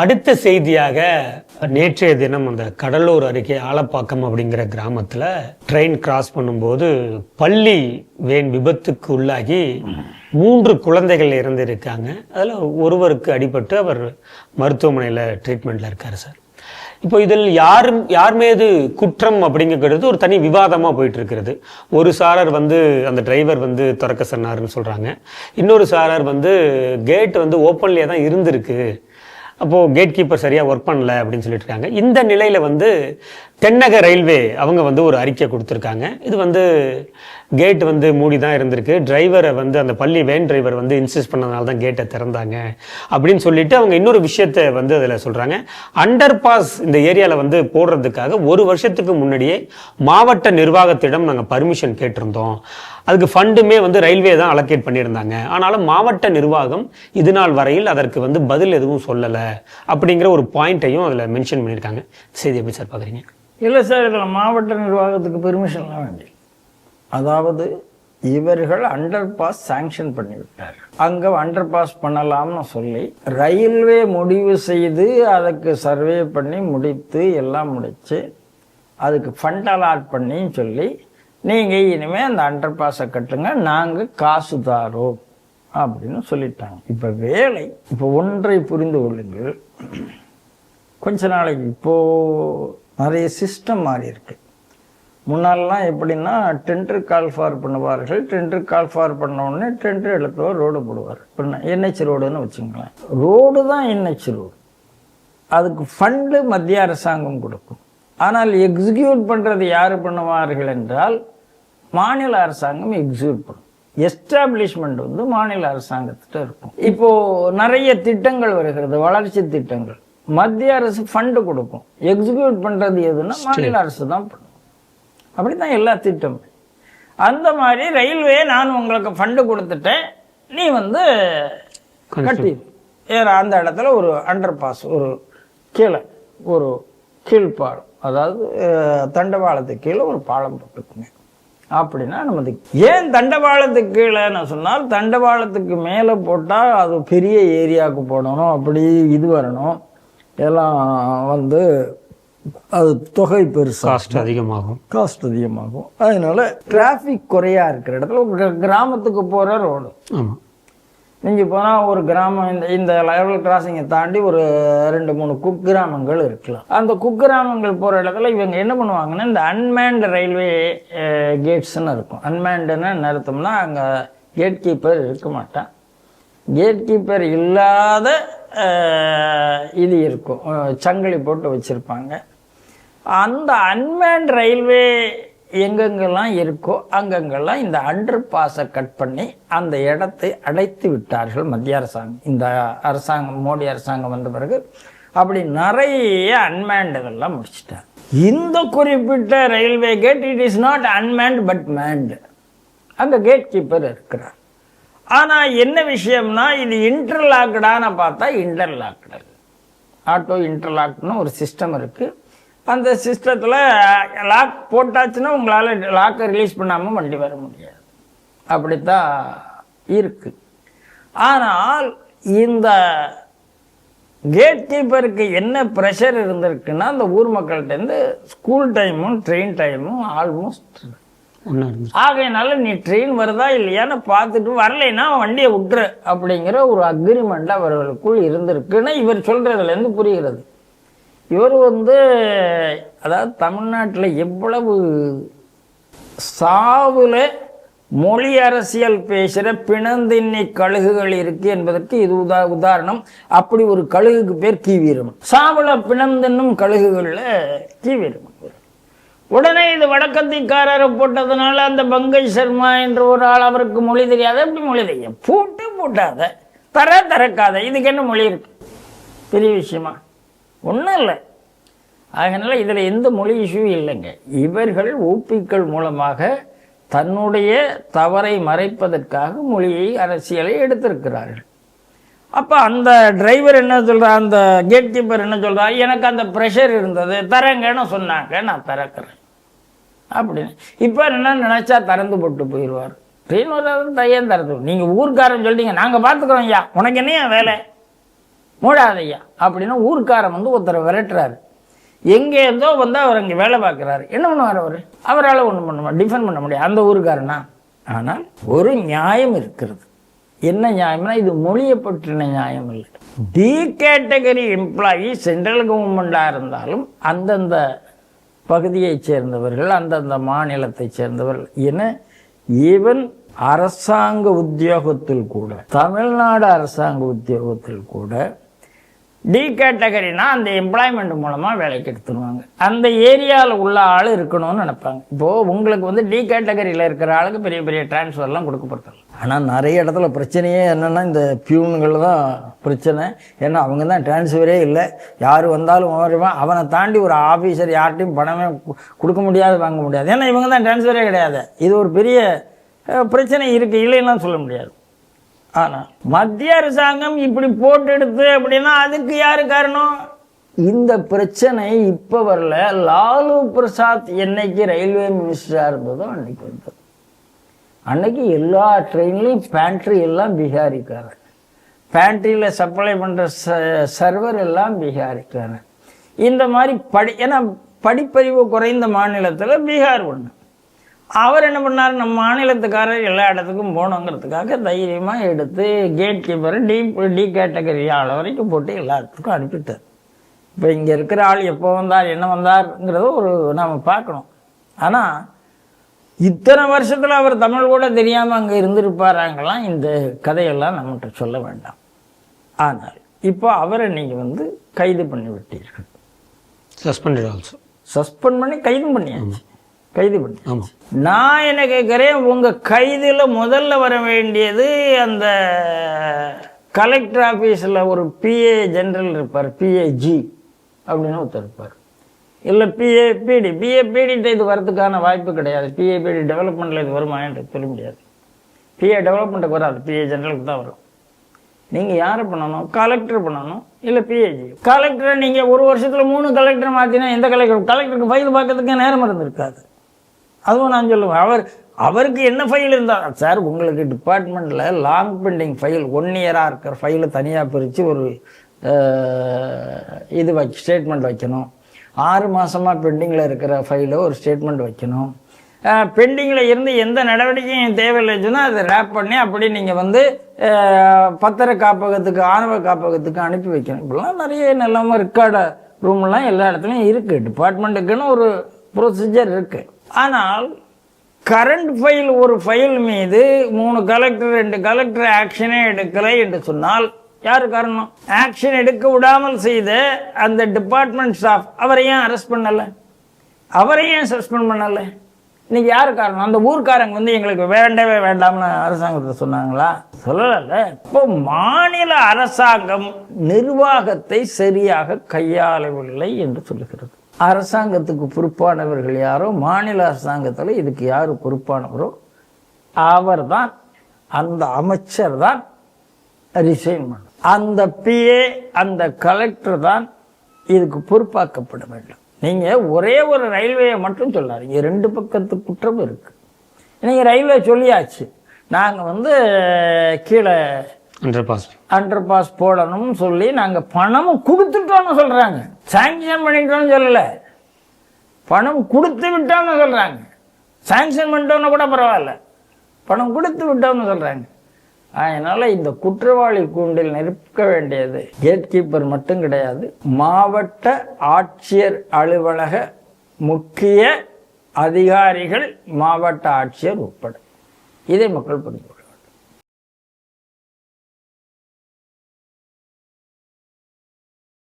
அடுத்த செய்தியாக நேற்றைய தினம் அந்த கடலூர் அருகே ஆலப்பாக்கம் அப்படிங்கிற கிராமத்துல ட்ரெயின் கிராஸ் பண்ணும்போது பள்ளி வேன் விபத்துக்கு உள்ளாகி மூன்று குழந்தைகள் இறந்திருக்காங்க. அதில் ஒருவருக்கு அடிபட்டு அவர் மருத்துவமனையில் ட்ரீட்மெண்ட்ல இருக்கார் சார். இப்போ இதில் யார் யார் மீது குற்றம் அப்படிங்கிறது ஒரு தனி விவாதமாக போயிட்டு இருக்கிறது ஒரு சாரர் வந்து அந்த டிரைவர் வந்து திறக்க சொன்னார்னு சொல்கிறாங்க இன்னொரு சாரர் வந்து கேட் வந்து ஓப்பன்லேயே தான் இருந்திருக்கு. அப்போது கேட் கீப்பர் சரியா ஒர்க் பண்ணல அப்படின்னு சொல்லிட்டு இருக்காங்க. இந்த நிலையில் வந்து தென்னக ரயில்வே அவங்க வந்து ஒரு அறிக்கை கொடுத்துருக்காங்க. இது வந்து கேட் வந்து மூடி தான் இருந்திருக்கு. டிரைவரை வந்து அந்த பள்ளி வேன் டிரைவர் வந்து இன்சிஸ்ட் பண்ணதுனால தான் கேட்டை திறந்தாங்க. அப்படின்னு சொல்லிட்டு அவங்க இன்னொரு விஷயத்தை வந்து அதில் சொல்கிறாங்க அண்டர் பாஸ் இந்த ஏரியாவில் வந்து போடுறதுக்காக ஒரு வருஷத்துக்கு முன்னாடியே மாவட்ட நிர்வாகத்திடம் நாங்கள் பர்மிஷன் கேட்டிருந்தோம். அதுக்கு ஃபண்டுமே வந்து ரயில்வே தான் அலோகேட் பண்ணியிருந்தாங்க. ஆனாலும் மாவட்ட நிர்வாகம் இது நாள் வரையில் அதற்கு வந்து பதில் எதுவும் சொல்லலை. அப்படிங்கிற ஒரு பாயிண்ட்டையும் அதில் மென்ஷன் பண்ணியிருக்காங்க. செய்தி எப்படி சார் பார்க்குறீங்க. இல்லை சார் இதில் மாவட்ட நிர்வாகத்துக்கு பெர்மிஷன்லாம் வேண்டி அதாவது இவர்கள் அண்டர் பாஸ் சாங்ஷன் பண்ணிவிட்டார். அங்கே அண்டர் பாஸ் பண்ணலாம்னு சொல்லி ரயில்வே முடிவு செய்து அதுக்கு சர்வே பண்ணி முடித்து எல்லாம் முடித்து அதுக்கு ஃபண்ட் அலாட் பண்ணி சொல்லி நீங்கள் இனிமேல் அந்த அண்டர் பாஸை கட்டுங்க நாங்கள் காசு தாரோம் அப்படின்னு சொல்லிட்டாங்க. இப்போ வேலை இப்போ ஒன்றை புரிந்து கொள்ளுங்கள். கொஞ்ச நாளைக்கு இப்போ நிறைய சிஸ்டம் மாறி இருக்கு. முன்னாலலாம் எப்படின்னா டெண்டர் கால் ஃபார் பண்ணுவார்கள். டெண்டர் கால் ஃபார் பண்ண உடனே டெண்டர் இடத்துல ரோடு போடுவார். இப்போ என்ஹெச் ரோடுன்னு வச்சுங்களேன் ரோடு தான் என்ஹெச் ரோடு அதுக்கு ஃபண்டு மத்திய அரசாங்கம் கொடுக்கும். ஆனால் எக்ஸிக்யூட் பண்ணுறது யார் பண்ணுவார்கள் என்றால் மாநில அரசாங்கம் எக்ஸிக்யூட் பண்ணும். எஸ்டாப்ளிஷ்மெண்ட் வந்து மாநில அரசாங்கத்திட்ட இருக்கும். இப்போது நிறைய திட்டங்கள் வருகிறது வளர்ச்சி திட்டங்கள். மத்திய அரசு ஃபண்டு கொடுக்கும். எக்ஸிக்யூட் பண்றது எதுன்னா மாநில அரசு தான் பண்ணும். அப்படிதான் எல்லா திட்டமும். அந்த மாதிரி ரயில்வே நான் உங்களுக்கு ஃபண்டு கொடுத்துட்டேன். நீ வந்து கட்டி ஏற அந்த இடத்துல ஒரு அண்டர் பாஸ் ஒரு கீழே ஒரு கீழ்ப்பாலம் அதாவது தண்டவாளத்துக்கு கீழே ஒரு பாலம் போட்டுக்குங்க. அப்படின்னா நமது ஏன் தண்டவாளத்துக்கு கீழேன்னு சொன்னால் தண்டவாளத்துக்கு மேலே போட்டால் அது பெரிய ஏரியாவுக்கு போடணும் அப்படி இது வரணும். எல்லாம் வந்து அது தொகை பெருசா காஸ்ட் அதிகமாகும். காஸ்ட் அதிகமாகும். அதனால டிராஃபிக் குறையா இருக்கிற இடத்துல ஒரு கிர- கிராமத்துக்கு போகிற ரோடு ஆமாம் நீங்கள் போனால் ஒரு கிராமம் இந்த இந்த லெவல் கிராசிங்கை தாண்டி ஒரு ரெண்டு மூணு குக்கிராமங்கள் இருக்கலாம். அந்த குக்கிராமங்கள் போகிற இடத்துல இவங்க என்ன பண்ணுவாங்கன்னா இந்த அன்மேன்டு ரயில்வே கேட்ஸ்ன்னு இருக்கும். அன்மேண்டுன்னு அர்த்தம்னா அங்கே கேட் கீப்பர் இருக்க மாட்டான். கேட் கீப்பர் இல்லாத இது இருக்கும். சங்கிலி போட்டு வச்சுருப்பாங்க. அந்த அன்மேன் ரயில்வே எங்கெங்கெல்லாம் இருக்கோ அங்கங்கெல்லாம் இந்த அண்டர் பாஸை கட் பண்ணி அந்த இடத்தை அடைத்து விட்டார்கள் மத்திய அரசாங்கம். இந்த அரசாங்கம் மோடி அரசாங்கம் வந்த பிறகு அப்படி நிறைய அன்மேண்டுகள்லாம் முடிச்சிட்டாங்க. இந்த குறிப்பிட்ட railway gate it is not unmanned but manned அங்கே கேட் கீப்பர் இருக்கிறார். ஆனால் என்ன விஷயம்னா இது இன்டர்லாக்டான பார்த்தா இன்டர்லாக்டு ஆட்டோ இன்டர்லாக்னு ஒரு சிஸ்டம் இருக்குது அந்த சிஸ்டத்தில் லாக் போட்டாச்சுன்னா உங்களால் லாக்கை ரிலீஸ் பண்ணாமல் வண்டி வர முடியாது. அப்படித்தான் இருக்குது ஆனால் இந்த கேட் கீப்பருக்கு என்ன ப்ரெஷர் இருந்திருக்குன்னா அந்த ஊர் மக்கள்கிட்டேருந்து ஸ்கூல் டைமும் ட்ரெயின் டைமும் ஆல்மோஸ்ட் ஒன்றா ஆகையினால நீ ட்ரெயின் வருதா இல்லையான்னு பார்த்துட்டு வரலைன்னா வண்டியை விட்டுரு அப்படிங்கிற ஒரு அக்ரிமெண்ட் அவர்களுக்குள் இருந்திருக்குன்னு இவர் சொல்றதுலேருந்து புரிகிறது. இவர் வந்து அதாவது தமிழ்நாட்டில் எவ்வளவு சாவுல மொழி அரசியல் பேசுகிற பிணந்தின்னி கழுகுகள் இருக்கு என்பதற்கு இது உதா உதாரணம். அப்படி ஒரு கழுகுக்கு பேர் கீவீரம் சாவுல பிணந்தின்னும் கழுகுகளில் கீவீரமன் உடனே இது வடக்கத்திக்காரரை போட்டதுனால அந்த பங்கை சர்மா என்ற ஒரு ஆள் அவருக்கு மொழி தெரியாத. எப்படி மொழி தெரியும்? போட்டு போட்டாத தர திறக்காத இதுக்கு என்ன மொழி இருக்கு? பெரிய விஷயமா? ஒன்றும் இல்லை. அதனால் இதில் எந்த மொழி இஷ்யூ இல்லைங்க. இவர்கள் ஊப்பிக்கள் மூலமாக தன்னுடைய தவறை மறைப்பதற்காக மொழியை அரசியலை எடுத்திருக்கிறார்கள். அப்போ அந்த டிரைவர் என்ன சொல்கிறா அந்த கேட் கீப்பர் என்ன சொல்கிறா எனக்கு அந்த ப்ரெஷர் இருந்தது தரேங்கன்னு சொன்னாங்க நான் திறக்கிறேன். அப்படின்னு. இப்போ என்ன நினச்சா திறந்து போட்டு போயிடுவார். ட்ரெயின் தையன் திறந்து நீங்கள் ஊர்க்காரன் சொல்லிட்டீங்க நாங்கள் பார்த்துக்குறோம் ஐயா. உனக்கு என்னையா வேலை? மூடாதையா அப்படின்னா ஊர்க்காரன் வந்து ஒருத்தரை விரட்டுறாரு. எங்கே இருந்தோ வந்து அவர் அங்கே வேலை பார்க்குறாரு. என்ன பண்ணுவார் அவர்? அவரால் ஒன்றும் பண்ண டிஃபெண்ட் பண்ண முடியாது. அந்த ஊருக்காரனா? ஆனால் ஒரு நியாயம் இருக்கிறது. என்ன நியாயம்னா இது மொழியை பற்றின நியாயம் இல்லை. டி கேட்டகரி எம்ப்ளாயி சென்ட்ரல் கவர்மெண்ட்டாக இருந்தாலும் அந்தந்த பகுதியைச் சேர்ந்தவர்கள் அந்தந்த மாநிலத்தைச் சேர்ந்தவர்கள் என ஈவன் அரசாங்க உத்தியோகத்தில் கூட தமிழ்நாடு அரசாங்க உத்தியோகத்தில் கூட டி கேட்டகரினா அந்த எம்ப்ளாய்மெண்ட் மூலமாக வேலைக்கு எடுத்துருவாங்க. அந்த ஏரியாவில் உள்ள ஆள் இருக்கணும்னு நினைப்பாங்க. இப்போது உங்களுக்கு வந்து டி கேட்டகரியில் இருக்கிற ஆளுக்கு பெரிய பெரிய டிரான்ஸ்ஃபர்லாம் கொடுக்கப்படுறாங்க ஆனால் நிறைய இடத்துல பிரச்சனையே என்னென்னா இந்த பியூனுகள் தான் பிரச்சனை. ஏன்னா அவங்க தான் டிரான்ஸ்ஃபரே இல்லை. யார் வந்தாலும் வருவான் அவனை தாண்டி ஒரு ஆஃபீஸர் யார்கிட்டையும் பணமே கு- கொடுக்க முடியாது வாங்க முடியாது. ஏன்னா இவங்க தான் டிரான்ஸ்ஃபரே கிடையாது. இது ஒரு பெரிய பிரச்சனை இருக்குது இல்லைன்னா சொல்ல முடியாது. ஆனால் மத்திய அரசாங்கம் இப்படி போட்டு எடுத்து அப்படின்னா அதுக்கு யார் காரணம்? இந்த பிரச்சனை இப்போ வரல. லாலு பிரசாத் என்னைக்கு ரயில்வே மினிஸ்டராக இருந்ததோ அன்னைக்கு வந்தது அன்னைக்கு எல்லா ட்ரெயின்லையும் பேண்ட்ரி எல்லாம் பீகாரிக்காரன். பேண்ட்ரியில் சப்ளை பண்ணுற ச சர்வர் எல்லாம் பீகாரிக்காரன். இந்த மாதிரி படி ஏன்னா படிப்பறிவு குறைந்த மாநிலத்தில் பீகார் ஒன்று அவர் என்ன பண்ணார்? நம்ம மாநிலத்துக்காரர் எல்லா இடத்துக்கும் போகணுங்கிறதுக்காக தைரியமாக எடுத்து கேட் கீப்பரை டி டி கேட்டகரி ஆள் வரைக்கும் போட்டு எல்லா இடத்துக்கும் அனுப்பிட்டார். இப்போ இங்கே இருக்கிற ஆள் எப்போ வந்தார் என்ன வந்தார்ங்கிறத ஒரு நாம் பார்க்கணும். ஆனால் இத்தனை வருஷத்தில் அவர் தமிழ் கூட தெரியாமல் அங்கே இருந்திருப்பாராங்களாம் இந்த கதையெல்லாம் நம்மகிட்ட சொல்ல வேண்டாம். ஆனால் இப்போ அவரை நீங்கள் வந்து கைது பண்ணி விட்டீர்கள். சஸ்பெண்டட் ஆல்சோ சஸ்பெண்ட் பண்ணி கைது பண்ணியாச்சு. கைது பண்ணி. நான் என்ன கேட்குறேன் உங்கள் கைதில் முதல்ல வர வேண்டியது அந்த கலெக்டர் ஆஃபீஸில் ஒரு பிஏ ஜெனரல் இருப்பார் பிஏஜி அப்படின்னு ஒருத்தர் இருப்பார். இல்லை பிஏ பிடி பிஏ பிடிட்ட இது வரதுக்கான வாய்ப்பு கிடையாது. பிஏ பிடி டெவலப்மெண்ட்டில் இது வருமா என்று சொல்ல முடியாது. பிஏ டெவலப்மெண்ட்டுக்கு வராது. பிஏ ஜெனரலுக்கு தான் வரும். நீங்கள் யாரை பண்ணணும்? கலெக்டர் பண்ணணும் இல்லை பிஏஜி கலெக்டரை நீங்கள் ஒரு வருஷத்தில் மூணு கலெக்டர் மாற்றினா எந்த கலெக்டர் கலெக்டருக்கு ஃபைல் பார்க்கறதுக்கே நேரம் இருந்திருக்காது. அதுவும் நான் சொல்லுவேன். அவர் அவருக்கு என்ன ஃபைல் இருந்தால் சார் உங்களுக்கு டிபார்ட்மெண்ட்டில் லாங் பெண்டிங் ஃபைல் ஒன் இயராக இருக்கிற ஃபைலை தனியாக பிரித்து ஒரு இது வைக்க ஸ்டேட்மெண்ட் வைக்கணும். ஆறு மாதமாக பெண்டிங்கில் இருக்கிற ஃபைலை ஒரு ஸ்டேட்மெண்ட் வைக்கணும். பெண்டிங்கில் இருந்து எந்த நடவடிக்கையும் தேவையில்லைன்னு சொன்னால் அதை ரேப் பண்ணி அப்படி நீங்கள் வந்து பத்திர காப்பகத்துக்கு ஆணவ காப்பகத்துக்கு அனுப்பி வைக்கணும். இப்படிலாம் நிறைய நிலமும் ரெக்கார்டு ரூம்லாம் எல்லா இடத்துலையும் இருக்குது டிபார்ட்மெண்ட்டுக்குன்னு ஒரு ப்ரொசீஜர் இருக்குது ஆனால் கரண்ட் ஃபைல் ஒரு ஃபைல் மீது மூணு கலெக்டர் ரெண்டு கலெக்டர் ஆக்ஷனே எடுக்கலை என்று சொன்னால் யார் காரணம்? ஆக்ஷன் எடுக்க விடாமல் செய்த அந்த டிபார்ட்மெண்ட் ஸ்டாஃப் அவரை ஏன் அரெஸ்ட் பண்ணலை? அவரை ஏன் சஸ்பெண்ட் பண்ணலை? இன்னைக்கு யார் காரணம்? அந்த ஊர்க்காரங்க வந்து எங்களுக்கு வேண்டவே வேண்டாம்னு அரசாங்கத்தை சொன்னாங்களா? சொல்லலை இப்போ மாநில அரசாங்கம் நிர்வாகத்தை சரியாக கையாளவில்லை என்று சொல்லுகிறது. அரசாங்கத்துக்கு பொறுப்பானவர்கள் யாரோ மாநில அரசாங்கத்தில் இதுக்கு யார் பொறுப்பானவரோ அவர்தான் அந்த அமைச்சர் தான் ரிசைன் பண்ணும் அந்த பிஏ அந்த கலெக்டர் தான் இதுக்கு பொறுப்பாக்கப்பட வேண்டும். நீங்கள் ஒரே ஒரு ரயில்வேயை மட்டும் சொல்லாதீங்க. ரெண்டு பக்கத்து குற்றம் இருக்குது நீங்கள் ரயில்வே சொல்லியாச்சு. நாங்கள் வந்து கீழே அண்டர் பாஸ் பாஸ் போடணும்னு சொல்லி நாங்கள் பணமும் கொடுத்துட்டோம்னு சொல்கிறாங்க சாங்ஷன் பண்ணிட்டோம்னு சொல்லலை. பணம் கொடுத்து விட்டோம்னு சொல்கிறாங்க சாங்ஷன் பண்ணிட்டோம்னு கூட பரவாயில்ல. பணம் கொடுத்து விட்டோம்னு சொல்கிறாங்க அதனால் இந்த குற்றவாளி கூண்டில் நிற்க வேண்டியது கேட் கீப்பர் மட்டும் கிடையாது. மாவட்ட ஆட்சியர் அலுவலக முக்கிய அதிகாரிகள் மாவட்ட ஆட்சியர் உட்பட. இதை மக்கள் புரிந்து